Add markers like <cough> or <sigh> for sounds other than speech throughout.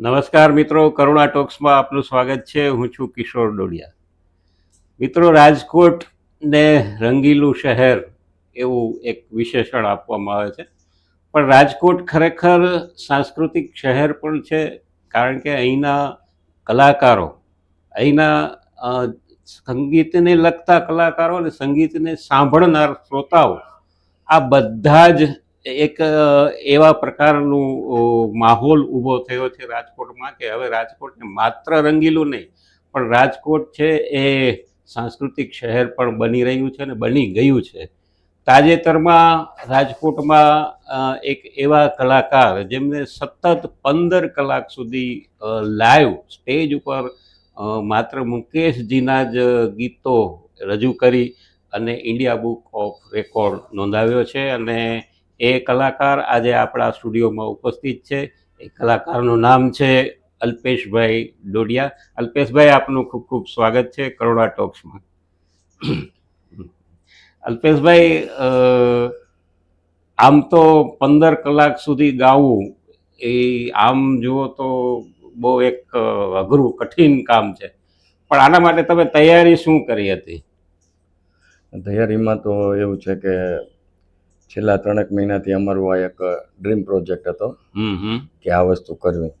નમસ્કાર મિત્રો, કરુણા ટોક્સમાં આપનું સ્વાગત છે. હું છું કિશોર ડોડિયા. મિત્રો રાજકોટ ને રંગીલું શહેર એવું એક વિશેષણ આપવામાં આવે છે. પણ રાજકોટ ખરેખર સાંસ્કૃતિક શહેર પણ છે, કારણ કે અહીંના કલાકારો, અહીંના સંગીતને લગતા કલાકારો અને સંગીતને સાંભળનાર શ્રોતાઓ આ બધા જ એક એવા પ્રકારનું માહોલ ઊભો થયો છે રાજકોટમાં કે હવે રાજકોટને માત્ર રંગીલું નહીં, પણ રાજકોટ છે એ સાંસ્કૃતિક શહેર પણ બની રહ્યું છે અને બની ગયું છે. તાજેતરમાં રાજકોટમાં એક એવા કલાકાર જેમને સતત પંદર કલાક સુધી લાઈવ સ્ટેજ ઉપર માત્ર મુકેશજીના જ ગીતો રજૂ કરી અને ઇન્ડિયા બુક ઓફ રેકોર્ડ નોંધાવ્યો છે અને એ કલાકાર આજે આપણા સ્ટુડિયોમાં ઉપસ્થિત છે. એ કલાકારનું નામ છે અલ્પેશભાઈ ડોડિયા. અલ્પેશભાઈ, આપનું ખૂબ ખૂબ સ્વાગત છે કરોડા ટોક્સમાં. અલ્પેશભાઈ આમ તો પંદર કલાક સુધી ગાવું, એ આમ જુઓ તો બહુ એક અઘરું, કઠિન કામ છે. પણ આના માટે તમે તૈયારી શું કરી હતી? તૈયારીમાં તો એવું છે કે છેલ્લા ત્રણેક મહિનાથી અમારું આ એક ડ્રીમ પ્રોજેક્ટ હતો કે આ વસ્તુ કરવી.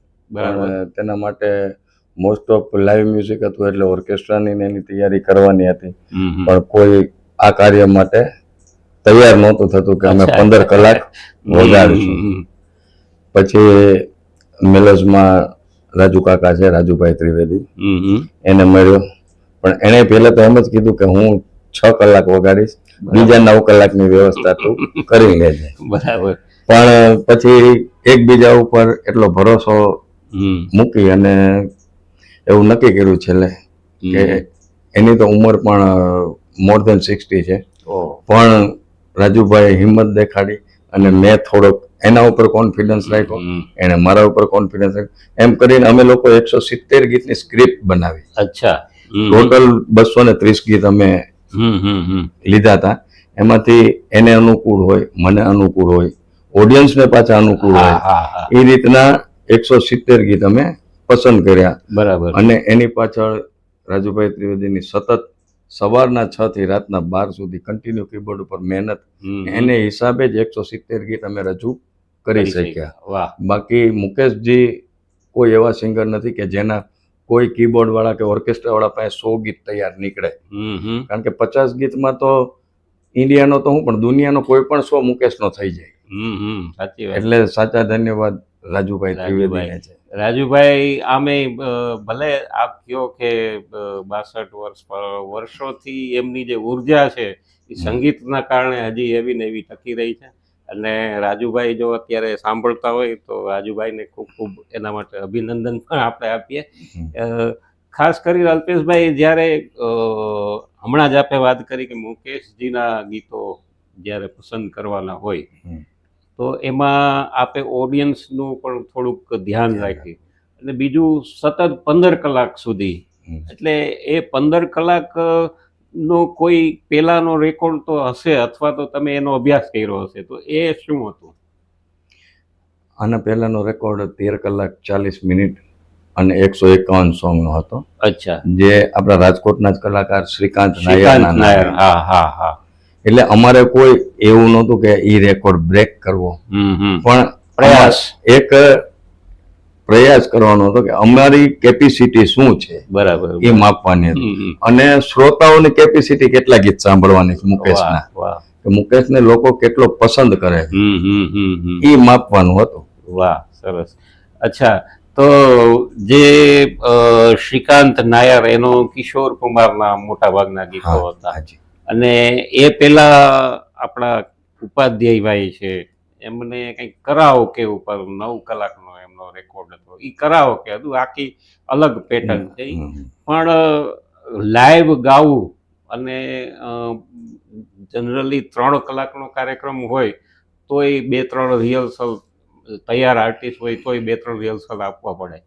તેના માટે મોસ્ટ ઓફ લાઈવ મ્યુઝિક હતું એટલે ઓર્કેસ્ટ્રાની એની તૈયારી કરવાની હતી. પણ કોઈ આ કાર્ય માટે તૈયાર નહોતું થતું કે અમે પંદર કલાક વગાડીશું. પછી મેલજમાં રાજુ કાકા છે રાજુભાઈ ત્રિવેદી. એને મળ્યો. પણ એણે પહેલા તો એમ જ કીધું કે હું છ કલાક વગાડીશ. બીજા નવ કલાકની વ્યવસ્થા તો કરી લેજે. બરાબર. પણ પછી એકબીજા ઉપર એટલો ભરોસો મૂકી અને એવું નક્કી કર્યું છેલ્લે કે એની તો ઉંમર પણ મોર ધેન સિક્સટી છે. પણ રાજુભાઈ હિંમત દેખાડી અને મેં થોડોક એના ઉપર કોન્ફિડન્સ રાખ્યો એને મારા ઉપર કોન્ફિડન્સ રાખ્યો. એમ કરીને અમે લોકો એકસો સિત્તેર ગીતની સ્ક્રિપ્ટ બનાવી. અચ્છા. ટોટલ બસો ને ત્રીસ ગીત અમે. લીધા હતા. એમાંથી એને અનુકૂળ હોય મને અનુકૂળ હોય ઓડિયન્સને પાછા અનુકૂળ હોય. એ રીતના એકસો સિત્તેર ગીત અમે પસંદ કર્યા. બરાબર. અને એની પાછળ રાજુભાઈ ત્રિવેદીની સતત સવારના છ થી રાતના બાર સુધી કન્ટિન્યુ કીબોર્ડ ઉપર મહેનત. એને હિસાબે જ એકસો સિત્તેર ગીત અમે રજૂ કરી કરી શક્યા. વાહ. બાકી મુકેશજી કોઈ એવા સિંગર નથી કે જેના કોઈ કીબોર્ડ વાળા કે ઓર્કેસ્ટ્રા વાળા પાસે સો ગીત તૈયાર નીકળે. કારણ કે પચાસ ગીતમાં તો ઇન્ડિયાનો તો હું પણ દુનિયાનો કોઈ પણ શો મુકેશનો થઈ જાય. સાચી વાત એટલે સાચા ધન્યવાદ રાજુભાઈ. ત્રિવેદીને છે રાજુભાઈ આમે ભલે આપ કહો કે બાસઠ વર્ષ પર વર્ષોથી એમની જે ઊર્જા છે એ સંગીતના કારણે હજી એવી ને એવી ટકી રહી છે અને રાજુભાઈ જો અત્યારે સાંભળતા હોય તો રાજુભાઈને ખૂબ ખૂબ એના માટે અભિનંદન પણ આપણે આપીએ. ખાસ કરી અલ્પેશભાઈ જ્યારે હમણાં જ આપણે વાત કરી કે મુકેશજીના ગીતો જ્યારે પસંદ કરવાના હોય તો એમાં આપે ઓડિયન્સનું પણ થોડુંક ધ્યાન રાખી અને બીજું સતત પંદર કલાક સુધી એટલે એ પંદર કલાક નો કોઈ પેલાનો રેકોર્ડ તો હશે અથવા તો તમે એનો અભ્યાસ કર્યો હશે તો એ શું હતું? આના પહેલાનો રેકોર્ડ તેર કલાક ચાલીસ મિનિટ અને એકસો એકાવન સોંગનો હતો. અચ્છા. જે આપણા રાજકોટના જ કલાકાર શ્રીકાંત નાયર હા હા હા. એટલે અમારે કોઈ એવું નહોતું કે ઈ રેકોર્ડ બ્રેક કરવો. પણ પ્રયાસ. એક પ્રયાસ કરવાનો હતો કે અમારી કેપેસિટી શું છે? બરાબર એ માપવાની. અને શ્રોતાઓની કેપેસિટી કેટલા ગીત સાંભળવાની છે મુકેશના. કે મુકેશને લોકો કેટલો પસંદ કરે એ માપવાનું હતું. વાહ સરસ. અચ્છા તો જે શ્રીકાંત નાયર એનો કિશોર કુમારના મોટા ભાગના ગીતો હતા. અને એ પેલા આપણા ઉપાધ્યાયભાઈ છે. એમને કંઈક કરાવો કે ઉપર નવ કલાકનો એમનો રેકોર્ડ હતો. એ કરાવો કે હતું આખી અલગ પેટર્ન છે પણ લાઈવ ગાવું અને જનરલી ત્રણ કલાકનો કાર્યક્રમ હોય તોય બે ત્રણ રિહર્સલ તૈયાર આર્ટિસ્ટ હોય તોય બે ત્રણ રિહર્સલ આપવા પડે.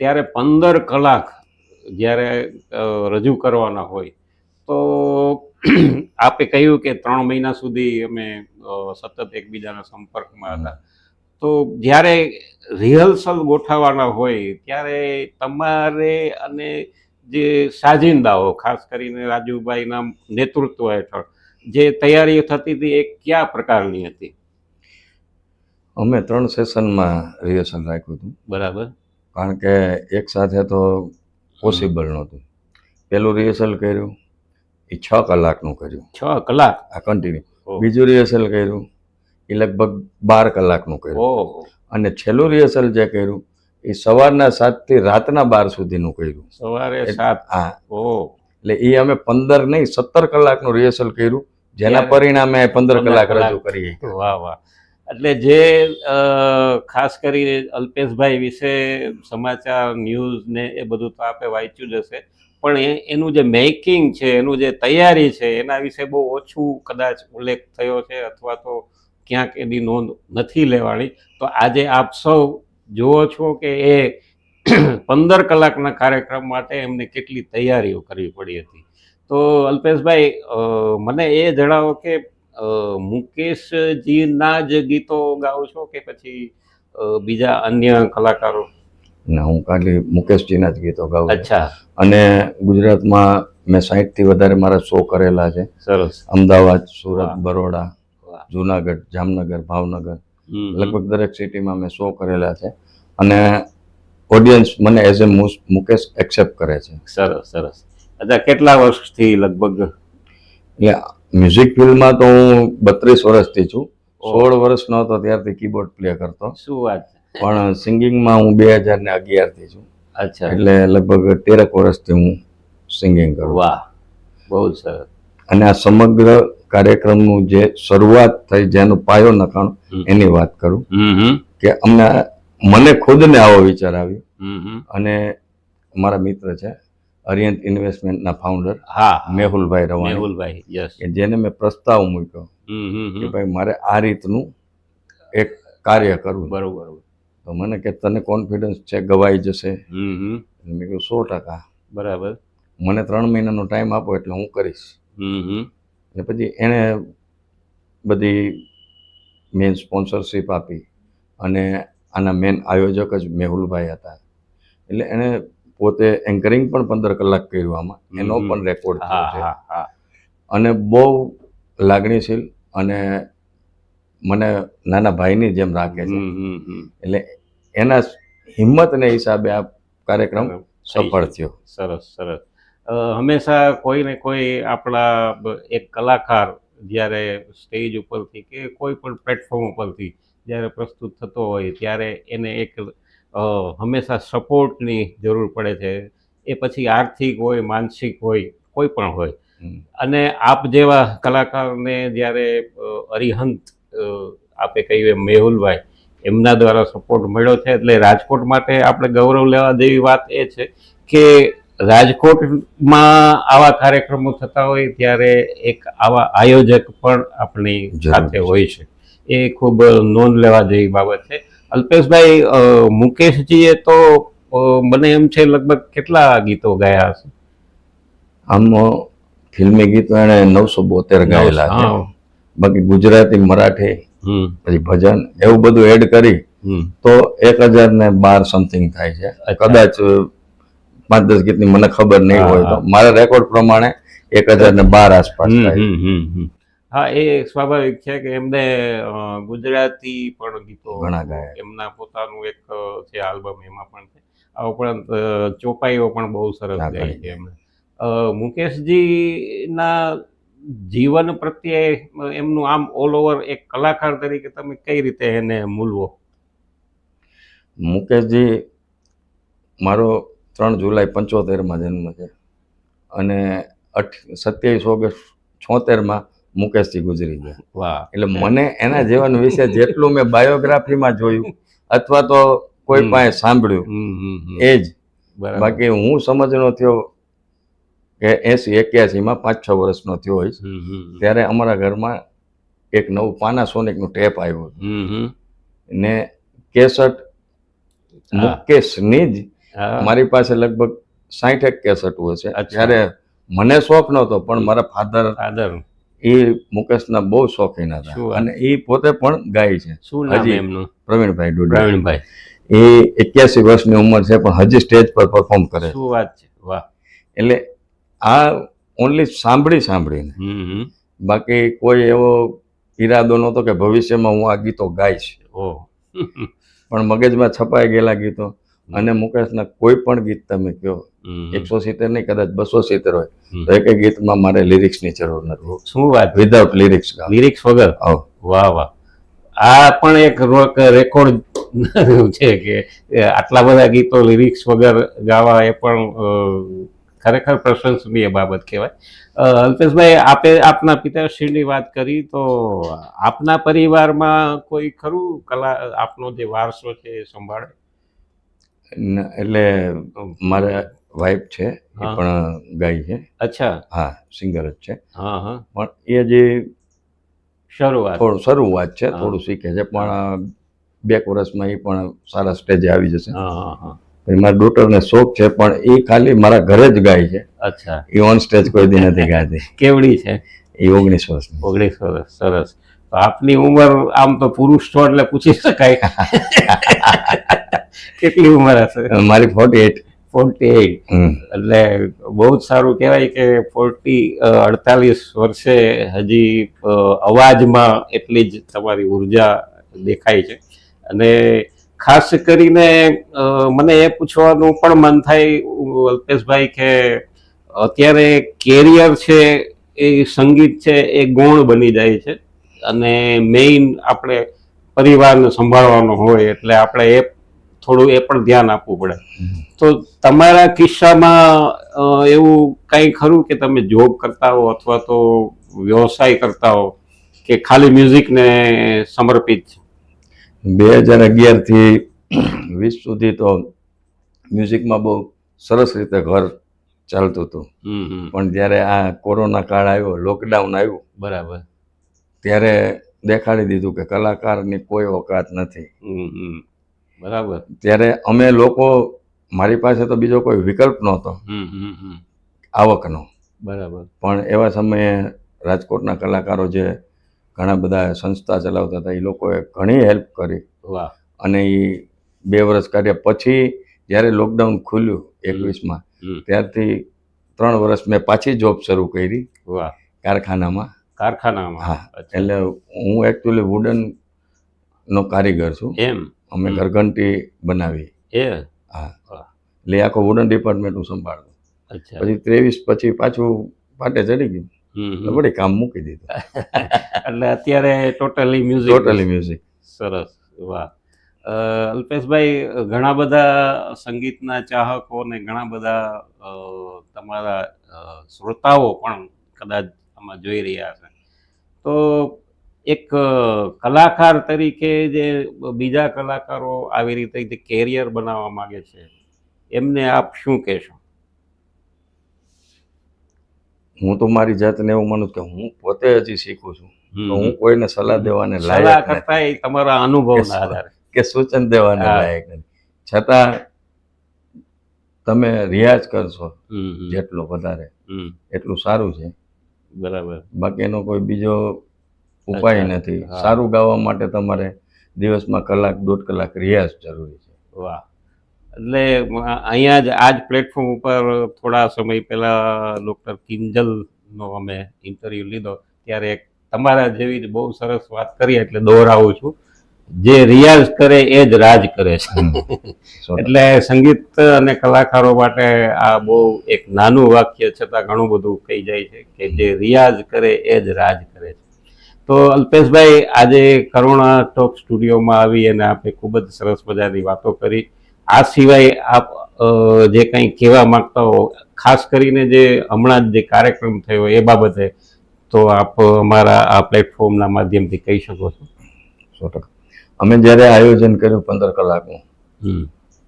ત્યારે પંદર કલાક જ્યારે રજૂ કરવાના હોય તો આપે કહ્યું કે ત્રણ મહિના સુધી અમે સતત એકબીજાના સંપર્કમાં હતા. તો જ્યારે રિહર્સલ ગોઠવવાના હોય ત્યારે તમારે અને જે સાજિંદાઓ ખાસ કરીને રાજુભાઈના નેતૃત્વ હેઠળ જે તૈયારી થતી હતી એ કયા પ્રકારની હતી? અમે ત્રણ સેશનમાં રિહર્સલ રાખ્યું હતું. બરાબર. કારણ કે એક સાથે તો પોસિબલ નહોતું. પહેલું રિહર્સલ કર્યું એ છ કલાકનું કર્યું. છ કલાક? આ કન્ટિન્યુ બીજું રિહર્સલ કર્યું એ લગભગ બાર કલાકનું કર્યું. અને છેલ્લું રિહર્સલ જે કર્યું એ સવારના સાતથી રાતના બાર સુધીનું કર્યું. સવારે સાત. હા. એટલે એ અમે પંદર નહીં સત્તર કલાકનું રિહર્સલ કર્યું જેના પરિણામે પંદર કલાક. રજૂ કરી વાહ વાહ. એટલે જે ખાસ કરી અલ્પેશભાઈ વિશે સમાચાર ન્યૂઝ ને એ બધું તો આપે વાંચ્યું જ હશે. પણ એ એનું જે મેકિંગ છે એનું જે તૈયારી છે એના વિશે બહુ ઓછું કદાચ ઉલ્લેખ થયો છે અથવા તો ક્યાંક એની નોંધ નથી લેવાણી તો આજે આપ સૌ જુઓ છો કે એ <clears throat> પંદર કલાકના કાર્યક્રમ માટે એમને કેટલી તૈયારીઓ કરવી પડી હતી. તો અલ્પેશભાઈ મને એ જણાવો કે મુકેશજીના જ ગીતો ગાઓ છો કે પછી બીજા અન્ય કલાકારો? ના હું ખાલી મુકેશજીના જ ગીતો ગાઉં છું. અચ્છા. અને ગુજરાતમાં મેં સાહીઠથી વધારે મારા શો કરેલા છે. સરસ. અમદાવાદ સુરત બરોડા. જુનાગઢ જામનગર ભાવનગર. લગભગ દરેક સિટીમાં મેં શો કરેલા છે. અને ઓડિયન્સ મને એઝ એ મુકેશ એક્સેપ્ટ કરે છે. સરસ સરસ. અચ્છા કેટલા વર્ષથી લગભગ? મ્યુઝિક ફિલ્ડમાં તો હું બત્રીસ વર્ષથી છું. સોળ વર્ષનો હતો ત્યારથી કીબોર્ડ પ્લે કરતો. શું વાત પણ સિંગિંગમાં હું બે હજાર ને અગિયારથી છું. અચ્છા. એટલે લગભગ તેરક વર્ષથી હું સિંગિંગ કરું વાહ. બહુ સરસ. અને આ સમગ્ર કાર્યક્રમનું જે શરૂઆત થઈ જેનો પાયો નખાણો એની વાત કરું. કે અમને મને ખુદને આવો વિચાર આવ્યો. અને મારા મિત્ર છે અરિયંત ઇન્વેસ્ટમેન્ટના ફાઉન્ડર હા મેહુલભાઈ રવાણી. મેહુલભાઈ યસ કે જેને મેં પ્રસ્તાવ મૂક્યો કે ભાઈ મારે આ રીતનું એક કાર્ય કરવું. બરોબર તો મને કે તને કોન્ફિડન્સ છે ગવાઈ જશે. મેં કીધું સો ટકા. બરાબર. મને ત્રણ મહિનાનો ટાઈમ આપો એટલે હું કરીશ. હમ પછી એણે બધી મેન સ્પોન્સરશિપ આપી અને આના મેન આયોજક જ મેહુલભાઈ હતા. એટલે એણે પોતે એન્કરિંગ પણ પંદર કલાક કર્યું આમાં. એનો પણ રેકોર્ડ છે. હા હા. અને બહુ લાગણીશીલ અને મને નાના ભાઈની જેમ રાખે છે. એટલે એના હિંમતને હિસાબે આ કાર્યક્રમ સફળ થયો. સરસ સરસ. હંમેશા કોઈ ને કોઈ આપણા એક કલાકાર જ્યારે સ્ટેજ ઉપરથી કે કોઈ પણ પ્લેટફોર્મ ઉપરથી જ્યારે પ્રસ્તુત થતો હોય ત્યારે એને એક હંમેશા સપોર્ટની જરૂર પડે છે. એ પછી આર્થિક હોય માનસિક હોય કોઈ પણ હોય. અને આપ જેવા કલાકારને જ્યારે અરિહંત આપે કહ્યું એમ મેહુલભાઈ એમના દ્વારા સપોર્ટ મળ્યો છે એટલે રાજકોટ માટે આપણે ગૌરવ લેવા જેવી વાત એ છે કે રાજકોટમાં આવા કાર્યક્રમો થતા હોય ત્યારે એક આવા આયોજક પણ આપણી સાથે હોય છે. એ ખૂબ નોંધ લેવા જેવી બાબત છે. અલ્પેશભાઈ મુકેશજીએ તો મને એમ છે લગભગ કેટલા ગીતો ગાયા હશે? આમ ફિલ્મી ગીતો એણે નવસો બોતેર ગાયેલા છે. બાકી ગુજરાતી મરાઠી પછી ભજન એવું બધું એડ કરી તો એક હજાર ને બાર સમથિંગ થાય છે. કદાચ પાંચ દસ ગીતની મને ખબર નહીં હોય તો. મારા રેકોર્ડ પ્રમાણે એક હજાર ને બાર આસપાસ. હા એ સ્વાભાવિક છે કે એમને ગુજરાતી પણ ગીતો ઘણા ગાયા. એમના પોતાનું એક છે આલ્બમ એમાં પણ છે. આ ઉપરાંત ચોપાઈઓ પણ બહુ સરસ ગાય છે એમને મુકેશજીના જીવન પ્રત્યે એમનું આમ ઓલ ઓવર એક કલાકાર તરીકે તમે કઈ રીતે એને મૂલવો? મુકેશજી મારો ત્રણ જુલાઈ પંચોતેરમાં જન્મ છે અને અઠ સત્યાવીસ ઓગસ્ટ છોતેરમાં મુકેશજી ગુજરી ગયા વાહ એટલે મને એના જીવન વિશે જેટલું મેં બાયોગ્રાફીમાં જોયું અથવા તો કોઈ પાસે સાંભળ્યું. એ જ બાકી હું સમજનો થયો કે એસી એક્યાસીમાં પાંચ છ વર્ષનો થયો હોઈશ. ત્યારે અમારા ઘરમાં એક નવું પાનાસોનિકનું ટેપ આવ્યું. ને કેસટ મુકેશની જ. મારી પાસે લગભગ સાઠ એક કેસેટો હશે. ત્યારે મને શોખ નહોતો પણ મારા ફાધર આદર એ મુકેશના બહુ શોખીન હતા. અને એ પોતે પણ ગાય છે. શું નામ હજી. એમનું? પ્રવીણભાઈ ડોડિયા. પ્રવીણભાઈ. એ એક્યાસી વર્ષની ઉંમર છે પણ હજી સ્ટેજ પર પરફોર્મ કરે શું વાત છે? વાહ. એટલે આ ઓનલી સાંભળી સાંભળીને. બાકી કોઈ એવો ઈરાદો નહોતો કે ભવિષ્યમાં હું આ ગીતો ગાઈશ. પણ મગજમાં છપાઈ ગયેલા ગીતો. અને મુકેશના કોઈ પણ ગીત તમે કહો એકસો સિત્તેર નહીં કદાચ બસો સિત્તેર હોય તો એક ગીતમાં મારે લિરિક્સની જરૂર નથી. શું વાત? વિધાઉટ લિરિક્સ લિરિક્સ વગર? વાહ વાહ. આ પણ એક રોક રેકોર્ડ છે કે આટલા બધા ગીતો લિરિક્સ વગર ગાવા એ પણ ખરેખર પ્રશંસનીય બાબત કહેવાય. અલ્પેશભાઈ આપે આપના પિતાશ્રીની વાત કરી તો આપના પરિવારમાં કોઈ ખરું કલા આપનો જે વારસો છે એ સંભાળે? એટલે મારે વાઈફ છે એ પણ ગાય છે. અચ્છા. હા સિંગર જ છે. હા હા. પણ એ જે શરૂઆત. થોડું શરૂઆત છે થોડું શીખે છે પણ બે વર્ષમાં એ પણ સારા સ્ટેજે આવી જશે. હા હા હા. પછી મારા ડોટરને શોખ છે પણ એ ખાલી મારા ઘરે જ ગાય છે. અચ્છા. એ ઓન સ્ટેજ કોઈ દી નથી ગાતી. કેવડી છે? એ ઓગણીસ વર્ષની. ઓગણીસ વર્ષ સરસ. તો આપની ઉંમર આમ તો પુરુષ છો એટલે પૂછી શકાય. <laughs> કેટલી ઉંમર હશે? મારી ફોર્ટી એટ ફોર્ટી એટ એટલે બહુ જ સારું કહેવાય કે ફોર્ટી અડતાલીસ વર્ષે હજી અવાજમાં એટલી જ તમારી ઊર્જા દેખાય છે. અને ખાસ કરીને મને એ પૂછવાનું પણ મન થાય અલ્પેશભાઈ કે અત્યારે કેરિયર છે એ સંગીત છે એ ગૌણ બની જાય છે. અને મેઇન આપણે પરિવારને સંભાળવાનો હોય એટલે આપણે એ થોડું એ પણ ધ્યાન આપવું પડે. તો તમારા કિસ્સામાં એવું કાંઈ ખરું કે તમે જોબ કરતા હો અથવા તો વ્યવસાય કરતા હો કે ખાલી મ્યુઝિકને સમર્પિત છે? બે હજાર અગિયારથી વીસ સુધી તો મ્યુઝિકમાં બહુ સરસ રીતે ઘર ચાલતું હતું. પણ જ્યારે આ કોરોના કાળ આવ્યો લોકડાઉન આવ્યું બરાબર. ત્યારે દેખાડી દીધું કે કલાકારની કોઈ ઓકાત નથી. બરાબર. ત્યારે અમે લોકો મારી પાસે તો બીજો કોઈ વિકલ્પ નહોતો હમ હમ હમ. આવકનો. બરાબર. પણ એવા સમયે રાજકોટના કલાકારો જે ઘણા બધા સંસ્થા ચલાવતા હતા એ લોકોએ ઘણી હેલ્પ કરી. વાહ. અને એ બે વર્ષ કાઢ્યા પછી જ્યારે લોકડાઉન ખુલ્યું એકવીસમાં ત્યારથી ત્રણ વર્ષ મેં પાછી જોબ શરૂ કરી. વાહ. કારખાનામાં. કારખાનામાં. હા. એટલે હું એકચ્યુઅલી વુડન નો કારીગર છું. એમ? અમે. ઘરઘંટી બનાવી. એ? હા. એટલે આખો વુડન ડિપાર્ટમેન્ટ હું સંભાળું. અચ્છા. પછી ત્રેવીસ પછી પાછું પાટે ચડી ગયું. વળી કામ મૂકી દીધું. <laughs> એટલે અત્યારે ટોટલી મ્યુઝિક ટોટલી મ્યુઝિક સરસ. વાહ. અલ્પેશભાઈ ઘણા બધા સંગીતના ચાહકો ને ઘણા બધા તમારા શ્રોતાઓ પણ કદાચ આમાં જોઈ રહ્યા છે તો એક કલાકાર તરીકે જે બીજા કલાકારો આવી રીતે જે કેરિયર બનાવવા માગે છે એમને આપ શું કહેશો? હું તો મારી જાતને એવું માનું કે હું પોતે હજી શીખું છું. તો હું કોઈને સલાહ દેવાને લાયક કરતા તમારા અનુભવના આધારે. કે સૂચન દેવાને. લાયક છતાં તમે રિયાઝ કરશો જેટલો વધારે એટલું સારું છે. બરાબર. બાકી એનો કોઈ બીજો ઉપાય નથી. સારું ગાવા માટે તમારે દિવસમાં કલાક દોઢ કલાક રિયાઝ જરૂરી છે. વાહ. એટલે અહીંયા જ આ જ પ્લેટફોર્મ ઉપર થોડા સમય પહેલા ડૉક્ટર કિંજલનો અમે ઇન્ટરવ્યૂ લીધો. ત્યારે તમારા જેવી જ બહુ સરસ વાત કરી એટલે દોહરાવું છું. જે રિયાઝ કરે એ જ રાજ કરે છે. <laughs> એટલે સંગીત અને કલાકારો માટે આ બહુ એક નાનું વાક્ય છતાં ઘણું બધું કહી જાય છે કે જે રિયાઝ કરે એ જ રાજ કરે છે. તો અલ્પેશભાઈ આજે કરુણા ટોક સ્ટુડિયોમાં આવી અને આપણે ખૂબ જ સરસ મજાની વાતો કરી. આ સિવાય આપ જે કંઈ કહેવા માંગતા હો ખાસ કરીને જે હમણાં જ જે કાર્યક્રમ થયો એ બાબતે તો આપ અમારા આ પ્લેટફોર્મના માધ્યમથી કહી શકો છો. સો ટકા. અમે જ્યારે આયોજન કર્યું પંદર કલાકનું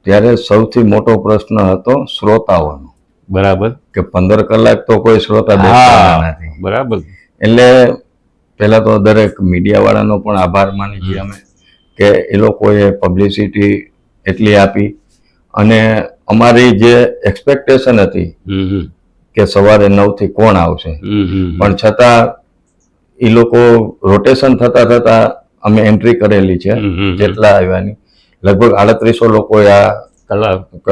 ત્યારે સૌથી મોટો પ્રશ્ન હતો શ્રોતાઓનો. બરાબર. કે પંદર કલાક તો કોઈ શ્રોતા નથી. બરાબર. એટલે પહેલા તો દરેક મીડિયાવાળાનો પણ આભાર માની છીએ અમે કે એ લોકોએ પબ્લિસિટી એટલી આપી અને અમારી જે એક્સપેક્ટેશન હતી કે સવારે નવથી કોણ આવશે. પણ છતાં એ લોકો રોટેશન થતા થતા અમે એન્ટ્રી કરેલી છે. જેટલા આવ્યાની. લગભગ આડત્રીસો લોકોએ આ કલા ક-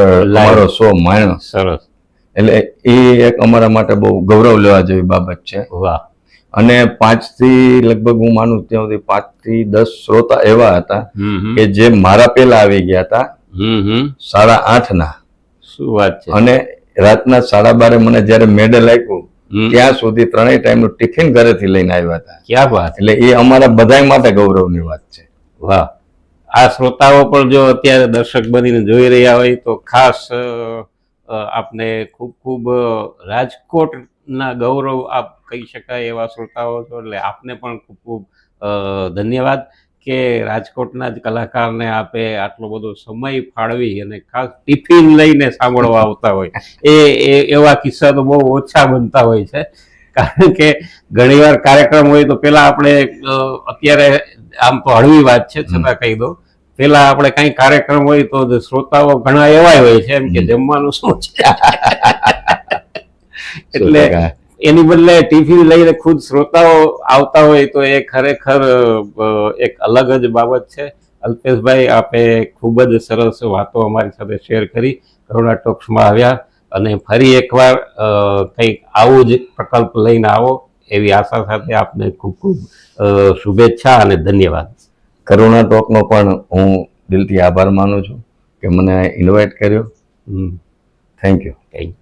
અમારો શો માણ્યો સરસ. એટલે એ એક અમારા માટે બહુ ગૌરવ લેવા જેવી બાબત છે. વાહ. અને પાંચથી લગભગ હું માનું ત્યાં સુધી પાંચથી દસ શ્રોતા એવા હતા. કે જે મારા પહેલા આવી ગયા હતા. સાડા આઠ ના શું વાત છે? અને રાતના સાડા બારે મને જ્યારે મેડલ આપ્યું ત્યાં સુધી ત્રણેય ટાઈમનું ટિફિન ઘરેથી લઈને આવ્યા હતા. ક્યાં વાત? એટલે એ અમારા બધાય માટે ગૌરવની વાત છે. વાહ. આ શ્રોતાઓ પણ જો અત્યારે દર્શક બનીને જોઈ રહ્યા હોય તો ખાસ આપને ખૂબ ખૂબ રાજકોટના ગૌરવ આપ કહી શકાય એવા શ્રોતાઓ છો. એટલે આપને પણ ખૂબ ખૂબ ધન્યવાદ કે રાજકોટના જ કલાકારને આપે આટલો બધો સમય ફાળવી અને ખાસ ટિફિન લઈને સાંભળવા આવતા હોય. એ એવા કિસ્સા તો બહુ ઓછા બનતા હોય છે. કારણ કે ઘણીવાર કાર્યક્રમ હોય તો પેલા આપણે અત્યારે આમ તો હળવી વાત છે, છતાં કહી દો પેલા આપણે કઈ કાર્યક્રમ હોય તો શ્રોતાઓ ઘણા એવા હોય છે એમ કે જમવાનું શું છે? <laughs> એટલે એની બદલે ટીવી લઈને ખુદ શ્રોતાઓ આવતા હોય તો એ ખરેખર એક અલગ જ બાબત છે. અલ્પેશભાઈ આપે ખૂબ જ સરસ વાતો અમારી સાથે શેર કરી. કરુણા ટોક્સમાં આવ્યા અને ફરી એકવાર કંઈક આવું જ પ્રકલ્પ લઈને આવો એવી આશા સાથે આપને ખૂબ ખૂબ શુભેચ્છા અને ધન્યવાદ. કરુણા ટોકનો પણ હું દિલથી આભાર માનું છું કે મને ઇન્વાઇટ કર્યો. Thank you thank